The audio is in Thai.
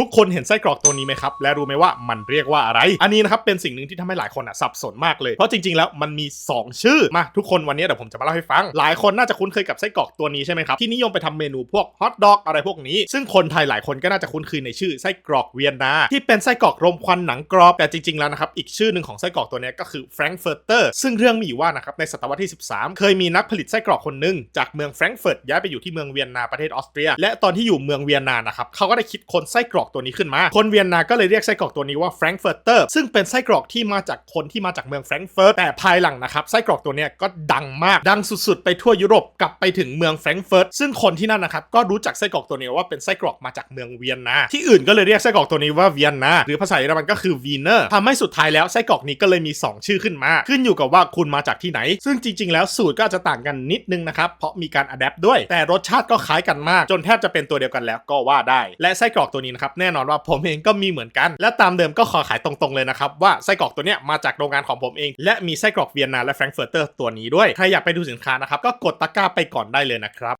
ทุกคนเห็นไส้กรอกตัวนี้ไหมครับ และรู้ไหมว่ามันเรียกว่าอะไร อันนี้นะครับเป็นสิ่งหนึ่งที่ทำให้หลายคนอะสับสนมากเลย เพราะจริงๆ แล้วมันมี 2 ชื่อ มาทุกคนวันนี้เดี๋ยวผมจะมาเล่าให้ฟัง หลายคนน่าจะคุ้นเคยกับไส้กรอกตัวนี้ใช่ไหมครับ ที่นิยมไปทำเมนูพวกฮอทดอกอะไรพวกนี้ ซึ่งคนไทยหลายคนก็น่าจะคุ้นเคยในชื่อไส้กรอกเวียนนา ที่เป็นไส้กรอกรมควันหนังกรอบ แต่จริงๆ แล้วนะครับ อีกชื่อหนึ่งของไส้กรอกตัวนี้ก็คือแฟรงก์เฟิร์เตอร์ ซึ่งเรื่องมีอยู่ว่านะครับในศตวรรษที่ 13 เคยมีนักผลิตไส้กรอกคนหนึ่งจากเมืองแฟรงก์เฟิร์ตย้ายไปอยู่ที่เมืองเวียนนาประเทศออสเตรีย และตอนที่อยู่เมืองเวียนนานะครับเขาก็ได้คิดค้นไส้กรอกตัวนี้ขึ้นมา คนเวียนนาก็เลยเรียกไส้กรอกตัวนี้ว่าแฟรงก์เฟิร์เตอร์ซึ่งเป็นไส้กรอกที่มาจากคนที่มาจากเมืองแฟรงก์เฟิร์ตแต่ภายหลังนะครับไส้กรอกตัวนี้ก็ดังมากดังสุดๆ ไปทั่วยุโรปกลับไปถึงเมืองแฟรงก์เฟิร์ตซึ่งคนที่นั่นนะครับก็รู้จักไส้กรอกตัวนี้ว่าเป็นไส้กรอกมาจากเมืองเวียนนาที่อื่นก็เลยเรียกไส้กรอกตัวนี้ว่าเวียนนาหรือภาษาเยอรมันก็คือวีเนอร์ทำให้สุดท้ายแล้วไส้กรอกนี้ก็เลยมี 2 ชื่อขึ้นมา ขึ้นอยู่กับว่าคุณมาจากที่ไหน ซึ่งจริง ๆ แล้วสูตรก็จะต่างกันนิดนึงนะครับเพราะมีการอัดแอปด้วย แต่รสชาติก็คล้ายกันมาก จนแทบจะเป็นตัวเดียวกันแล้วก็ว่าได้ และไส้กรอกตัวนี้นะครับแน่นอนว่าผมเองก็มีเหมือนกัน และตามเดิมก็ขอขายตรงๆเลยนะครับว่าไส้กรอกตัวเนี้ยมาจากโรงงานของผมเอง และมีไส้กรอกเวียนนาและแฟรงก์เฟิร์เตอร์ตัวนี้ด้วย ใครอยากไปดูสินค้านะครับก็กดตะกร้าไปก่อนได้เลยนะครับ